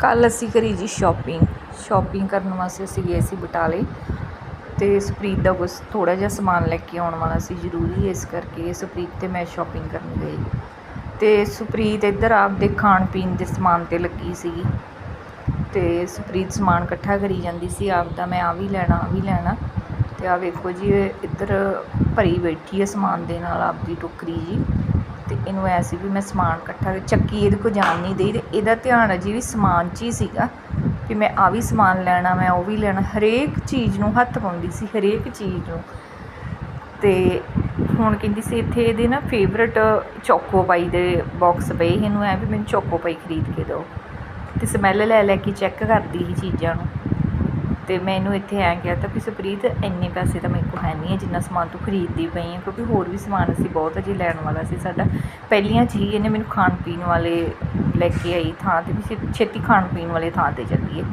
ਕੱਲ੍ਹ ਅਸੀਂ ਕਰੀ ਜੀ ਸ਼ਾਪਿੰਗ ਸ਼ਾਪਿੰਗ ਕਰਨ ਵਾਸਤੇ ਅਸੀਂ ਗਏ ਸੀ ਬਟਾਲੇ ਅਤੇ ਸੁਪ੍ਰੀਤ ਦਾ ਕੁਛ ਥੋੜ੍ਹਾ ਜਿਹਾ ਸਮਾਨ ਲੈ ਕੇ ਆਉਣ ਵਾਲਾ ਸੀ ਜ਼ਰੂਰੀ ਇਸ ਕਰਕੇ ਸੁਪ੍ਰੀਤ 'ਤੇ ਮੈਂ ਸ਼ਾਪਿੰਗ ਕਰਨ ਗਈ। ਅਤੇ ਸੁਪ੍ਰੀਤ ਇੱਧਰ ਆਪਦੇ ਖਾਣ ਪੀਣ ਦੇ ਸਮਾਨ 'ਤੇ ਲੱਗੀ ਸੀਗੀ। ਅਤੇ ਸੁਪ੍ਰੀਤ ਸਮਾਨ ਇਕੱਠਾ ਕਰੀ ਜਾਂਦੀ ਸੀ, ਆਪਦਾ ਮੈਂ ਆਹ ਵੀ ਲੈਣਾ, ਆਹ ਵੀ ਲੈਣਾ। ਅਤੇ ਆਹ ਵੇਖੋ ਜੀ ਇੱਧਰ ਭਰੀ ਬੈਠੀ ਹੈ ਸਮਾਨ ਦੇ ਨਾਲ ਆਪਦੀ ਟੋਕਰੀ ਜੀ। ਅਤੇ ਇਹਨੂੰ ਐ ਸੀ ਵੀ ਮੈਂ ਸਮਾਨ ਇਕੱਠਾ ਚੱਕੀ ਇਹਦੇ ਕੋਲ ਜਾਣ ਨਹੀਂ ਦੇਈ ਅਤੇ ਇਹਦਾ ਧਿਆਨ ਅਜੇ ਵੀ ਸਮਾਨ 'ਚ ਹੀ ਸੀਗਾ ਵੀ ਮੈਂ ਆ ਵੀ ਸਮਾਨ ਲੈਣਾ, ਮੈਂ ਉਹ ਵੀ ਲੈਣਾ। ਹਰੇਕ ਚੀਜ਼ ਨੂੰ ਹੱਥ ਪਾਉਂਦੀ ਸੀ, ਹਰੇਕ ਚੀਜ਼ ਨੂੰ। ਅਤੇ ਹੁਣ ਕਹਿੰਦੀ ਸੀ ਇੱਥੇ ਇਹਦੇ ਨਾ ਫੇਵਰਟ ਚੋਕੋ ਪਾਈ ਦੇ ਬਾਕਸ ਪਏ ਇਹਨੂੰ, ਐ ਵੀ ਮੈਨੂੰ ਚੋਕੋ ਪਾਈ ਖਰੀਦ ਕੇ ਦਿਓ। ਅਤੇ ਸਮੈਲ ਲੈ ਲੈ ਕੇ ਚੈੱਕ ਕਰਦੀ ਸੀ ਚੀਜ਼ਾਂ ਨੂੰ। ਅਤੇ ਮੈਂ ਇਹਨੂੰ ਇੱਥੇ ਐਂ ਕਿਹਾ ਤਾਂ ਵੀ ਸੁਪ੍ਰੀਤ, ਇੰਨੇ ਪੈਸੇ ਤਾਂ ਮੇਰੇ ਕੋਲ ਹੈ ਨਹੀਂ ਹੈ ਜਿੰਨਾ ਸਮਾਨ ਤੂੰ ਖਰੀਦਦੀ ਪਈ ਹੈ ਕਿਉਂਕਿ ਹੋਰ ਵੀ ਸਮਾਨ ਅਸੀਂ ਬਹੁਤ ਅਜੇ ਲੈਣ ਵਾਲਾ ਸੀ ਸਾਡਾ। ਪਹਿਲੀਆਂ 'ਚ ਹੀ ਇਹਨੇ ਮੈਨੂੰ ਖਾਣ ਪੀਣ ਵਾਲੇ ਲੈ ਕੇ ਆਈ ਥਾਂ 'ਤੇ, ਵੀ ਛੇ- ਛੇਤੀ ਖਾਣ ਪੀਣ ਵਾਲੇ ਥਾਂ 'ਤੇ ਚੱਲੀਏ।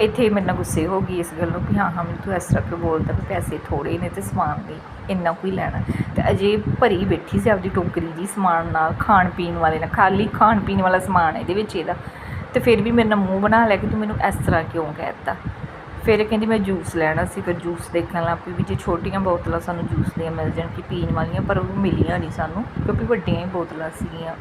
ਇੱਥੇ ਮੇਰੇ ਨਾਲ ਗੁੱਸੇ ਹੋ ਗਈ ਇਸ ਗੱਲ ਨੂੰ ਕਿ ਹਾਂ ਹਾਂ, ਮੈਨੂੰ ਤੂੰ ਇਸ ਤਰ੍ਹਾਂ ਕਿਉਂ ਬੋਲਦਾ ਵੀ ਪੈਸੇ ਥੋੜ੍ਹੇ ਨੇ ਅਤੇ ਸਮਾਨ ਵੀ ਇੰਨਾ ਕੋਈ ਲੈਣਾ। ਅਤੇ ਅਜੇ ਭਰੀ ਬੈਠੀ ਸੀ ਆਪਦੀ ਟੋਕਰੀ ਜੀ ਸਮਾਨ ਨਾਲ, ਖਾਣ ਪੀਣ ਵਾਲੇ ਨਾਲ, ਖਾਲੀ ਖਾਣ ਪੀਣ ਵਾਲਾ ਸਮਾਨ ਇਹਦੇ ਵਿੱਚ ਇਹਦਾ। ਅਤੇ ਫਿਰ ਵੀ ਮੇਰੇ ਨਾਲ ਮੂੰਹ ਬਣਾ ਲਿਆ ਕਿ ਤੂੰ ਮੈਨੂੰ ਇਸ ਤਰ੍ਹਾਂ ਕਿਉਂ ਕਹਿ ਦਿੱਤਾ? ਫਿਰ ਕਹਿੰਦੀ ਮੈਂ ਜੂਸ ਲੈਣਾ ਸੀ ਫਿਰ ਜੂਸ ਦੇਖਣ ਲੱਗ ਪਈ ਵੀ ਜੇ ਛੋਟੀਆਂ ਬੋਤਲਾਂ ਸਾਨੂੰ ਜੂਸ ਦੀਆਂ ਮਿਲ ਜਾਣ, ਕਿ ਪੀਣ ਵਾਲੀਆਂ, ਪਰ ਉਹ ਮਿਲੀਆਂ ਨਹੀਂ ਸਾਨੂੰ, ਕਿਉਂਕਿ ਵੱਡੀਆਂ ਹੀ ਬੋਤਲਾਂ ਸੀਗੀਆਂ।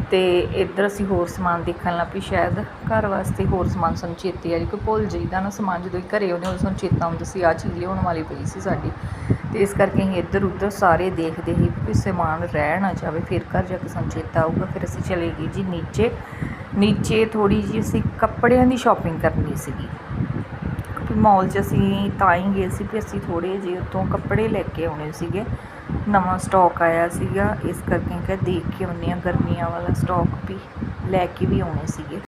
ਅਤੇ ਇੱਧਰ ਅਸੀਂ ਹੋਰ ਸਮਾਨ ਦੇਖਣ ਲੱਗ ਪਈ, ਸ਼ਾਇਦ ਘਰ ਵਾਸਤੇ ਹੋਰ ਸਮਾਨ ਸਾਨੂੰ ਚੇਤੇ ਆ ਜੀ, ਕੋਈ ਭੁੱਲ ਜਾਈਦਾ ਨਾ ਸਮਾਨ, ਜਦੋਂ ਘਰੇ ਆਉਂਦੇ ਉਦੋਂ ਸਾਨੂੰ ਚੇਤਾ ਆਉਂਦਾ ਸੀ, ਆਹ ਚੀਜ਼ ਲਿਆਉਣ ਵਾਲੀ ਪਈ ਸੀ ਸਾਡੀ। ਅਤੇ ਇਸ ਕਰਕੇ ਅਸੀਂ ਇੱਧਰ ਉੱਧਰ ਸਾਰੇ ਦੇਖਦੇ ਸੀ ਵੀ ਸਮਾਨ ਰਹਿ ਨਾ ਜਾਵੇ, ਫਿਰ ਘਰ ਜਾ ਕੇ ਸਾਨੂੰ ਚੇਤਾ ਆਊਗਾ, ਫਿਰ ਅਸੀਂ ਚਲੇ ਗਏ ਜੀ ਨੀਚੇ। ਨੀਚੇ ਥੋੜ੍ਹੀ ਜਿਹੀ ਅਸੀਂ ਕੱਪੜਿਆਂ ਦੀ ਸ਼ਾਪਿੰਗ ਕਰਨੀ ਸੀਗੀ। ਵੀ ਮਾਲ 'ਚ ਅਸੀਂ ਤਾਂ ਹੀ ਗਏ ਸੀ ਵੀ ਅਸੀਂ ਥੋੜ੍ਹੇ ਜਿਹੇ ਉੱਥੋਂ ਕੱਪੜੇ ਲੈ ਕੇ ਆਉਣੇ ਸੀਗੇ। ਨਵਾਂ ਸਟਾਕ ਆਇਆ ਸੀਗਾ। ਇਸ ਕਰਕੇ ਕਿਹਾ ਦੇਖ ਕੇ ਆਉਂਦੇ ਹਾਂ, ਗਰਮੀਆਂ ਵਾਲਾ ਸਟਾਕ ਵੀ ਲੈ ਕੇ ਵੀ ਆਉਣੇ ਸੀਗੇ।